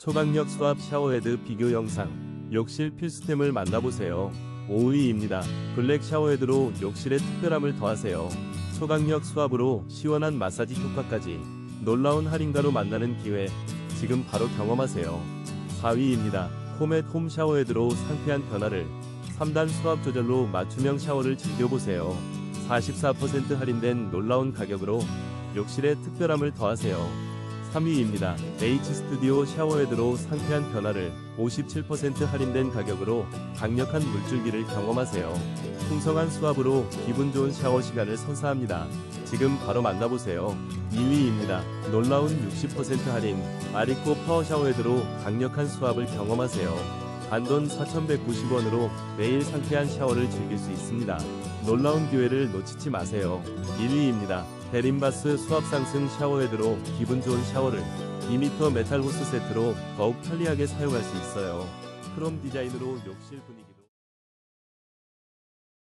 초강력 수압 샤워헤드 비교 영상. 욕실 필수템을 만나보세요. 5위입니다. 블랙 샤워헤드로 욕실의 특별함을 더하세요. 초강력 수압으로 시원한 마사지 효과까지. 놀라운 할인가로 만나는 기회. 지금 바로 경험하세요. 4위입니다. 코멧 홈 샤워헤드로 상쾌한 변화를. 3단 수압 조절로 맞춤형 샤워를 즐겨보세요. 44% 할인된 놀라운 가격으로 욕실의 특별함을 더하세요. 3위입니다. H 스튜디오 샤워헤드로 상쾌한 변화를 57% 할인된 가격으로 강력한 물줄기를 경험하세요. 풍성한 수압으로 기분 좋은 샤워 시간을 선사합니다. 지금 바로 만나보세요. 2위입니다. 놀라운 60% 할인 아리코 파워 샤워헤드로 강력한 수압을 경험하세요. 단돈 4,190원으로 매일 상쾌한 샤워를 즐길 수 있습니다. 놀라운 기회를 놓치지 마세요. 1위입니다. 베린바스 수압 상승 샤워헤드로 기분 좋은 샤워를 2m 메탈 호스 세트로 더욱 편리하게 사용할 수 있어요. 크롬 디자인으로 욕실 분위기도